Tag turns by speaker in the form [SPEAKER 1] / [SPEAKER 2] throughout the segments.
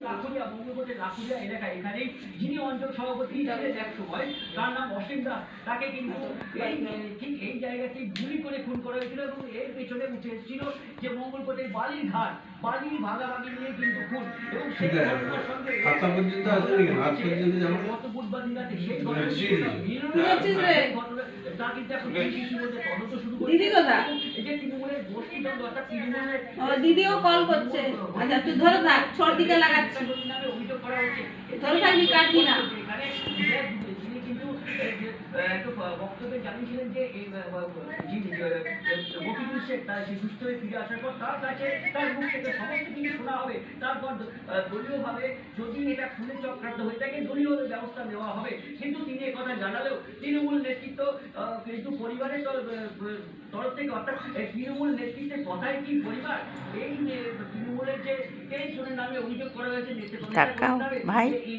[SPEAKER 1] লাখুরিয়া বঙ্গবন্ধুর লাখুরিয়া এলাকা এখানে যিনি অঞ্চল সভাপতি ছিলেন এক সময়। তার নাম অসীম দাস। তাকে কিন্তু এই ঠিক এই জায়গাতে গুলি করে খুন করা হয়েছিল এবং এর পেছনে উঠে এসেছিল যে মঙ্গলকোটের বালির ঘাট। বালির ভাগাভাগি নিয়ে কিন্তু খুন। এবং সেই ঘটনার সঙ্গে
[SPEAKER 2] হাতটা পর্যন্ত আছে হাত পর্যন্ত যেমন-
[SPEAKER 1] গত বুধবার দিনাতে সেই
[SPEAKER 2] মানে
[SPEAKER 1] ঘটনা
[SPEAKER 3] দিদি ও দিদিও কল করছে আচ্ছা তুই ধরে থাক সর্দিকে লাগাচ্ছি ধরে থাকবি, কাটবি না।
[SPEAKER 1] বক্তব্যে জানিয়েছিলেন যে শেখ তার সুস্থ হয়ে ফিরে আসার পর তার কাছে তার মুখ থেকে সমস্ত কিছু শোনা হবে তারপর দলীয়ভাবে যদি এটা খুলে চক্রান্ত হয়ে থাকে দলীয় ব্যবস্থা নেওয়া হবে। কিন্তু তিনি জানালেও তৃণমূল নেতৃত্ব কিন্তু পরিবারের তরফ থেকে অর্থাৎ তৃণমূল নেতৃত্বের কথাই কি পরিবার? এই যে তৃণমূলের যে এই জনের নামে অভিযোগ করা হয়েছে
[SPEAKER 4] টাকা, ভাই।
[SPEAKER 1] এটা কি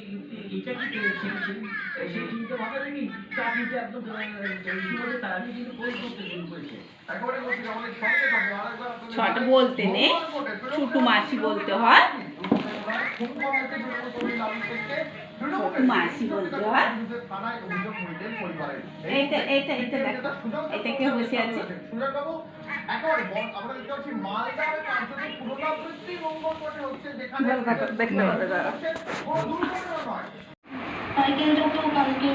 [SPEAKER 1] সেই- সেই- সেই- সেই চিন্তা ভাবনা নাকি তা একদম আহ, কিন্তু প্রয়োগ করতে শুরু করেছে।
[SPEAKER 3] ছোট বলতে নেই ছোট মাসি বলতে হয়। মাসি বলতে হয়। এইটা এইটা এইটা দেখো। এটা কে বসে আছে?
[SPEAKER 4] দেখতে পাবে দাঁড়া
[SPEAKER 5] সাইকেলটা তো কালকে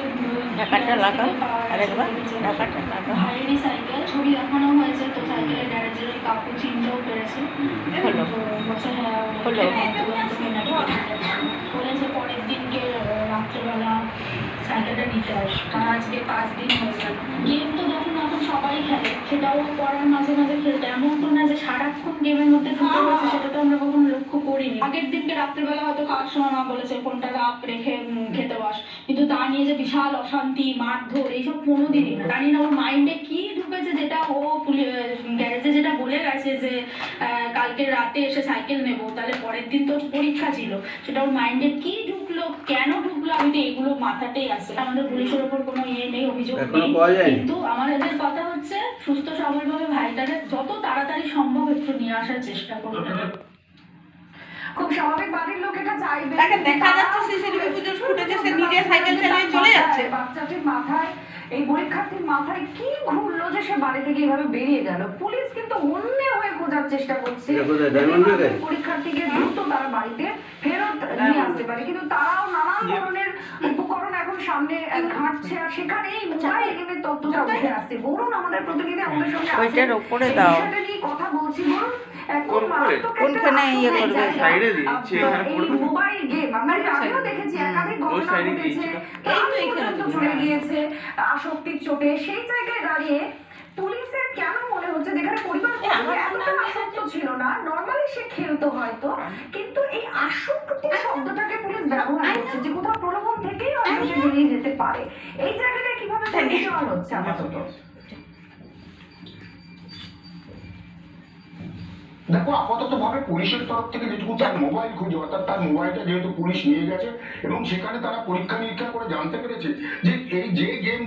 [SPEAKER 4] ঢাকাটা লাগাও, আরেকবার, ঢাকাটা লাগাও।
[SPEAKER 5] ভাইয়েরই সাইকেল ছবি দেখানো হয়েছে তো সাইকেলের গ্যারেজের কাকু চিনতেও পেরেছে
[SPEAKER 4] হলো।
[SPEAKER 5] হ্যাঁ
[SPEAKER 4] হলো।
[SPEAKER 5] হয়ে খেলতে। এমন তো না যে সারাক্ষণ গেমের মধ্যে সেটা তো আমরা লক্ষ্য করিনি। আগের দিনকে হয়তো বলেছে রাখ খেতে বস। কিন্তু তা নিয়ে যে বিশাল অশান্তি, মারধর, এইসব কোনোদিনই না। জানি ওর মাইন্ডে কি ঢুকেছে যেটা ও গ্যারেজে যেটা বলে গেছে যে কালকে রাতে এসে সাইকেল নেব তাহলে পরের দিন তো পরীক্ষা ছিল। সেটা ওর মাইন্ডে কি ঢুকলো কেন ঢুকলো আমি তো এগুলো মাথাতেই আসে আমাদের পুলিশের ওপর কোনো ইয়ে নেই অভিযোগ নেই? কিন্তু আমাদের কথা হচ্ছে সুস্থ সবলভাবে ভাইটাকে যত তাড়াতাড়ি সম্ভব একটু নিয়ে আসার চেষ্টা করব
[SPEAKER 6] খুব স্বাভাবিক বাড়ির লোক এটা চাইবে।
[SPEAKER 3] তাকে দেখা যাচ্ছে সিসিটিভি ফুটেজ ফুটেজে সে নিজে সাইকেল চালিয়ে চলে যাচ্ছে।
[SPEAKER 6] বাচ্চাটির মাথায় এই পরীক্ষার্থীর মাথায় কি ঘুরলো যে সে বাড়ি থেকে এইভাবে বেরিয়ে গেল? পুলিশ কিন্তু অন্য হয়ে খোঁজার চেষ্টা করছে। পরীক্ষার্থীকে দ্রুত তারা বাড়িতে ফেরত নিয়ে আসতে পারে। কিন্তু তারাও নানান ধরনের উপকরণ এখন সামনে ঘাঁটছে আর সেখানে এই মোবাইল গেমের তথ্যটা উঠে আসছে। বরুণ আমাদের প্রতিনিধি আমাদের সঙ্গে।
[SPEAKER 4] ওইটার
[SPEAKER 6] এই
[SPEAKER 4] দাও।
[SPEAKER 6] নিয়ে কথা বলছি।
[SPEAKER 4] কোনখানে ইয়ে করবে?
[SPEAKER 7] সাইডে দিয়েছে, এখানে পড়বে।
[SPEAKER 6] মোবাইল গেম আমরা আগেও দেখেছি একাধিক ঘটনা ঘটেছে।
[SPEAKER 3] এই তো এখানে
[SPEAKER 6] চলে গিয়েছে আসক্তির চোটে। সেই জায়গায় দাঁড়িয়ে পুলিশের কেন মনে হচ্ছে যেখানে পরিবার এতটা আসক্ত ছিল না? নর্মালি সে খেলতো হয়তো কিন্তু এই আসক্তি শব্দটাকে পুলিশ ব্যবহার করছে যে কোথাও প্রলোভন থেকেই সে বেরিয়ে যেতে পারে। এই জায়গাটা কীভাবে পরিচালন হচ্ছে আপাতত
[SPEAKER 8] দেখো আপাতত ভাবে পুলিশের তরফ থেকে যেটুকু তার মোবাইল খুঁজে অর্থাৎ তার মোবাইলটা যেহেতু পুলিশ নিয়ে গেছে এবং সেখানে তারা পরীক্ষা নিরীক্ষা করে জানতে পেরেছে যে এই যে গেম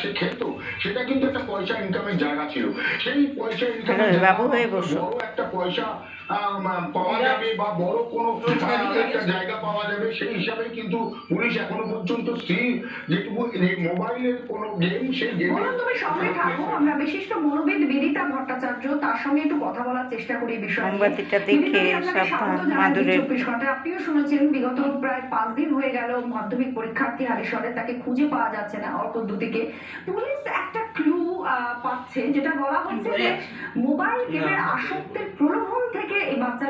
[SPEAKER 8] সে খেলতো সেটা কিন্তু একটা পয়সা ইনকামের জায়গা ছিল। সেই পয়সা ইনকামের বড় একটা পয়সা পাওয়া যাবে বা বড় কোনো একটা জায়গা পাওয়া যাবে সেই হিসাবে কিন্তু পুলিশ এখনও পর্যন্ত স্থির যেটুকু মোবাইলের কোনো গেম সেই গেমে
[SPEAKER 6] তুমি সঙ্গে থাকো আমরা বিশিষ্ট মনোবিদ বিদিতা ভট্টাচার্য তার সঙ্গে একটু কথা বলার চেষ্টা করি এই বিষয়ে।
[SPEAKER 4] মোমবাতিটা দেখে সাবধান, মাদুরের-
[SPEAKER 6] 24 ঘন্টায়। আপনিও শুনেছেন বিগত প্রায় পাঁচ দিন হয়ে গেল মাধ্যমিক পরীক্ষার্থী হারিশরে তাকে খুঁজে পাওয়া যাচ্ছে না অল্প দুদিকে। পুলিশ একটা ক্লু পাচ্ছে যেটা বলা হচ্ছে যে মোবাইল গেমের আসক্তির প্রলোভন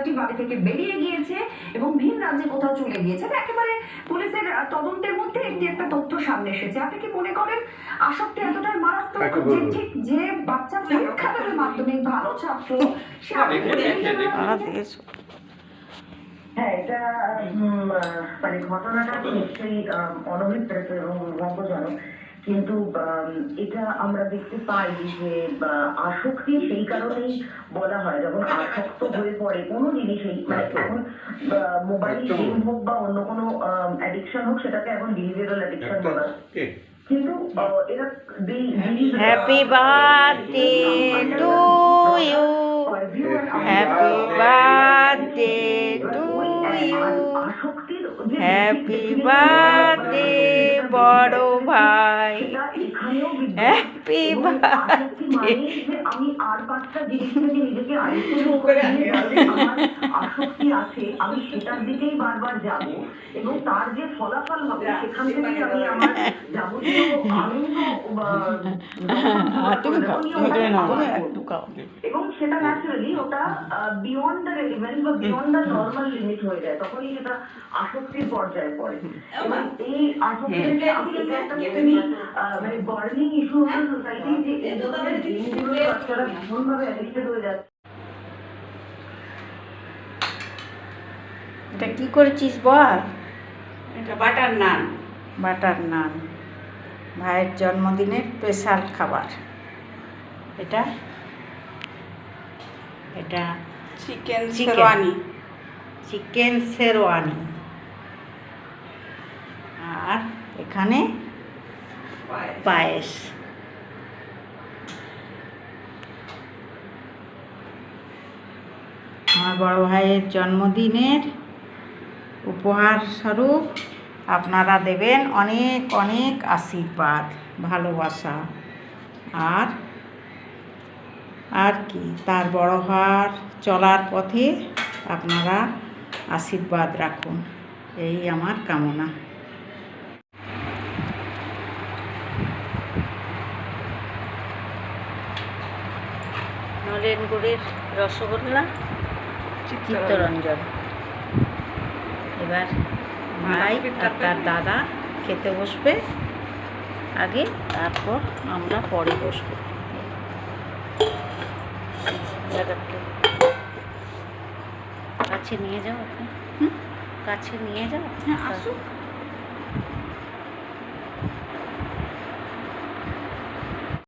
[SPEAKER 6] থেকে বাড়ি থেকে বেরিয়ে গিয়েছে এবং ভিন রাজ্যে কোথাও চলে গিয়েছে একেবারে পুলিশের তদন্তের মধ্যে একটি একটা তথ্য সামনে এসেছে আপনি কি মনে করেন আসক্তি এতটাই মারাত্মক যে ঠিক যে বাচ্চা পরীক্ষা দেবে মাধ্যমিক ভালো ছাত্র সে।
[SPEAKER 9] হ্যাঁ এটা মানে ঘটনাটা নিশ্চয়ই আহ, অনভিপ্রেত এবং দুর্ভাগ্যজনক কিন্তু এটা আমরা দেখতে পাই যে আহ, আসক্তি সেই কারণেই বলা হয়। যখন আসক্ত হয়ে পড়ে কোনো জিনিসেই মানে এখন মোবাইল গেম হোক বা অন্য কোনো অ্যাডিকশন হোক সেটাকে এখন বিহেভিয়ারাল অ্যাডিকশন বলা হয়। কিন্তু এরা
[SPEAKER 4] happy birthday to you happy birthday to happy birthday বড় ভাই। হ্যাপি
[SPEAKER 9] মানেই যে আমি আর পাঁচটা জিনিস থেকে নিজেকে আইসোলেট করে নিয়ে যাতে আমার আসক্তি আছে আমি সেটার দিকেই বারবার যাব। এবং তার যে ফলাফল হবে সেখান থেকে আমি আমার যাবতীয় আনন্দ বা
[SPEAKER 4] হ্যাঁ, তুমি খাও তুমি করে একটু খাও
[SPEAKER 9] এবং সেটা ন্যাচারালি ওটা বিয়ন্ড দ্য রেলিভেন্ট বা বিয়ন্ড দ্য নর্মাল লিমিট হয়ে যায় তখনই সেটা আসক্তির পর্যায়ে পড়ে এবং এই আসক্তিটাকে আমি এটা একটা খুবই মানে বার্নিং ইস্যু হচ্ছে সোসাইটি যে এই ধরনের বাচ্চারা ভীষণভাবে অ্যাডিক্টেড হয়ে যাচ্ছে
[SPEAKER 4] এটা কি করেছিস বল
[SPEAKER 3] এটা বাটার নান
[SPEAKER 4] বাটার নান ভাইয়ের জন্মদিনের স্পেশাল খাবার। এটা এটা
[SPEAKER 3] চিকেন. শেরওয়ানি।
[SPEAKER 4] চিকেন শেরওয়ানি। আর এখানে পায়েস। আমার বড় ভাইয়ের জন্মদিনের উপহার স্বরূপ আপনারা দেবেন অনেক অনেক আশীর্বাদ ভালোবাসা। আর আর কি? তার বড় হওয়ার চলার পথে আপনারা আশীর্বাদ রাখুন। এই আমার কামনা। নলেন গুড়ের রসগোল্লা চিত্তরঞ্জন। এবার ভাই আর তার দাদা খেতে বসবে। আগে তারপর আমরা পরে বসবো। কাছে নিয়ে যাও? কাছে নিয়ে যাও।
[SPEAKER 3] হ্যাঁ আসুক।